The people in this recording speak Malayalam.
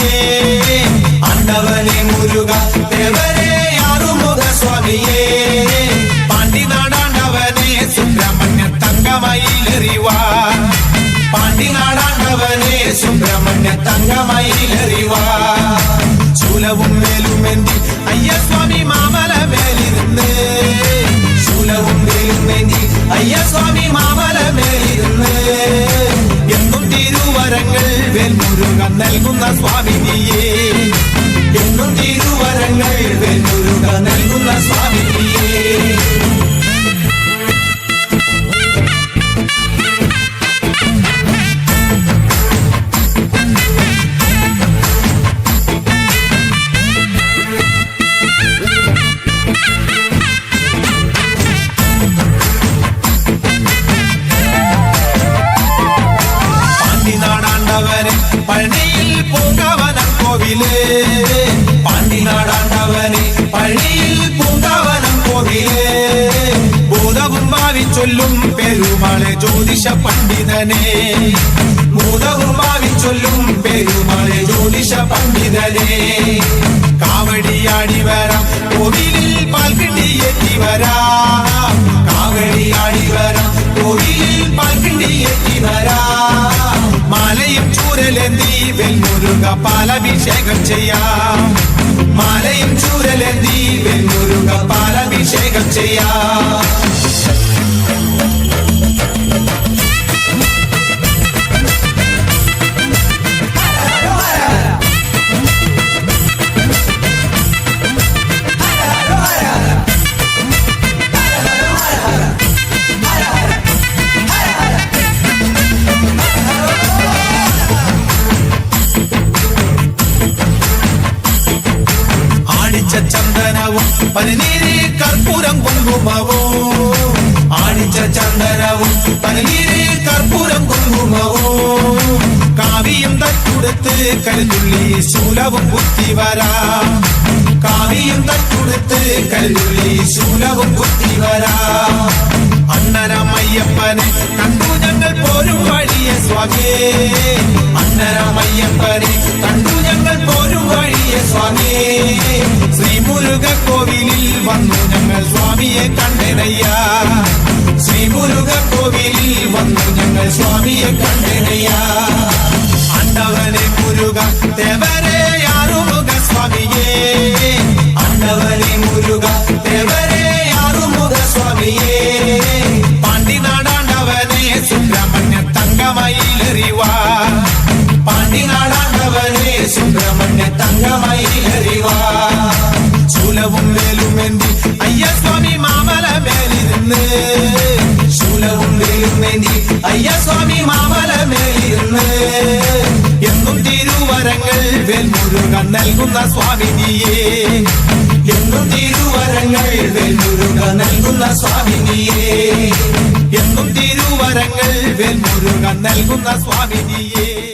சுவாமியே ஆண்டவனே முருகா தேவரே ஆறுமுக சுவாமியே பாண்டி நாடாண்டவனே சுப்பிரமணிய தங்கமயிலறிவா பாண்டி நாடாண்டவனே சுப்பிரமணிய தங்கமயிலறிவா சூலவும் மேலுமெந்தி ஐயசுவாமி மாமல மேலிருந்து നൽകുന്ന സ്വാമിനിയേ. ഭൂതവും ഭാവി ചൊല്ലും പെരുമാളെ ജ്യോതിഷ പണ്ഡിതനെ. ഭൂതവും ഭാവി ചൊല്ലും പെരുമാളെ ജ്യോതിഷ പണ്ഡിതനെ. കാവടിയാടി വരാം കോവിലിൽ പാൽക്കിണ്ടിയെത്തി വരാം കാവടിയാടി വരാം കോവിലിൽ പാൽക്കിണ്ടിയെത്തി വരാം മാലയും ചൂരലെന്തി വെൽമുരുക പാലഭിഷേകം ചെയ്യാം. മാലയും ദീപൻ മുരുക പാലഭിഷേകം ചെയ്യാം. പനിനീരി കർപ്പൂരം കുങ്കുമവും ആടിച്ച ചന്ദനവും പനിനീരി കർപ്പൂരം കുങ്കുമവും കാവിയും തട്ടുടുത്ത് കരുതുള്ളി ശൂലവും കുത്തി വരാം കാവിയും തട്ടുടുത്ത് കരുതുള്ളി ശൂലവും കുത്തി വരാം അണ്ണനമയ്യപ്പനെ കണ്ടു ഞങ്ങൾ പോരും വഴിയെ സ്വാമിയേ അണ്ണനമയ്യപ്പനെ കണ്ടു ശ്രീ മുരുക കോവിലിൽ വന്നു ഞങ്ങൾ സ്വാമിയെ കണ്ടനയ്യ ശ്രീ മുരുക കോവിലിൽ വന്നു ഞങ്ങൾ സ്വാമിയെ കണ്ടനയ്യ അണ്ടവനെ മുരുക ദേവരെ ശൂലവും വേലുമെന്തി അയ്യസ്വാമി മാമല മേലിരുന്ന് എന്നും തിരുവരങ്ങൾ വേൽമുരുകൻ നൽകുന്ന സ്വാമിനിയേ. എന്നും തിരുവരങ്ങൾ വേൽമുരുകൻ നൽകുന്ന സ്വാമിനിയേ. എന്നും തിരുവരങ്ങൾ വേൽമുരുകൻ നൽകുന്ന സ്വാമിനിയേ.